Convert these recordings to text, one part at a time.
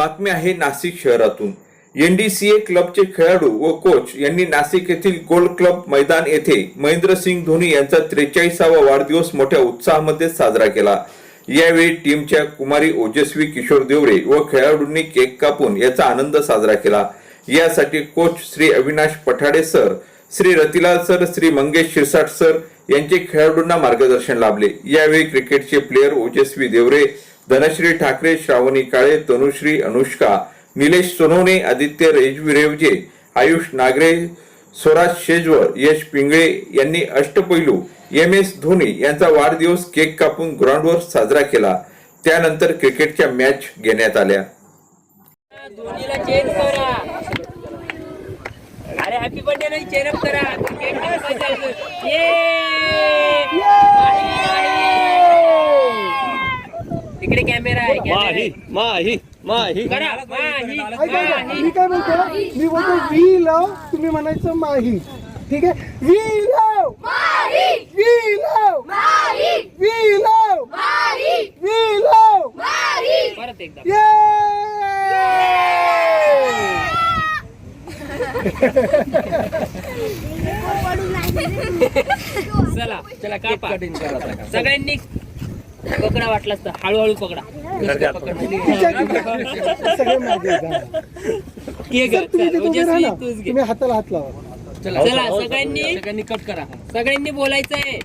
आहे नाशिक शहरातून. एनडीसीए क्लबचे खेळाडू व कोच यांनी नाशिक येथील गोल्ड क्लब मैदान येथे महेंद्रसिंग धोनी यांचा त्रेचाळीसावा वाढदिवस मोठ्या उत्साहामध्ये साजरा केला. यावेळी टीमच्या कुमारी ओजस्वी किशोर देवरे व खेळाडूंनी केक कापून याचा आनंद साजरा केला. यासाठी coach Shri Avinash Pathade sir Shri Ratilal sir Shri Mangesh Shirsat sir यांचे खेळाडूंना मार्गदर्शन लाभले. यावेळी क्रिकेटचे प्लेयर ओजस्वी देवरे धनश्री ठाकरे श्रावणी काळे तनुश्री अनुष्का निलेश सोनवणे आदित्य रेजविरेवजे आयुष नागरे स्वराज शेजवर यश पिंगळे यांनी अष्टपैलू एम एस धोनी यांचा वाढदिवस केक कापून ग्राउंडवर साजरा केला. त्यानंतर क्रिकेटच्या मॅच घेण्यात आल्या. धोनीला चेंज करा. अरे हॅपी बर्थडे नाही चेन अप करा. ये! माही, माही. तिकडे कॅमेरा आहे आहे. माही माही. करा. माही ऐका ऐका, माही. मी काय बोलतो मी बोलतो वी लव तुम्ही म्हणायचं माही. ठीक आहे? We love we love we love we love परत एकदा. चला चला कापा. सगळ्यांनी पकडा वाटलास तर हळूहळू पकडा. हा. तुम्ही हाताला हात लावा. चला सगळ्यांनी सगळ्यांनी कट करा. सगळ्यांनी बोलायचं आहे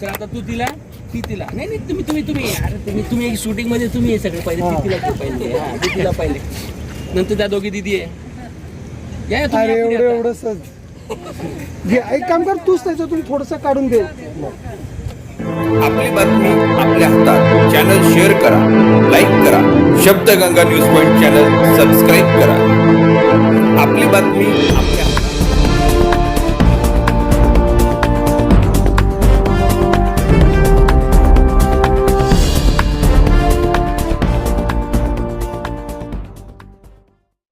तर आता तू तिला ती तिला. नाही नाही तुम्ही तुम्ही तुम्ही. अरे तुम्ही तुम्ही शूटिंगमध्ये तुम्ही हे सगळे पहिले. ती तिला तू पहिले. हा, ती तिला पहिले. नंतर त्या दोघी दिदी आहे. या तुम्ही अरे या पुढे एवढं आता. एवढं सहज घे एक काम कर तूच त्याच्यातून थोडस काढून दे आपली बातमी आपल्या हातात. चॅनल शेअर करा लाईक करा. Shabdaganga news point channel subscribe करा. आपली बातमी आपल्या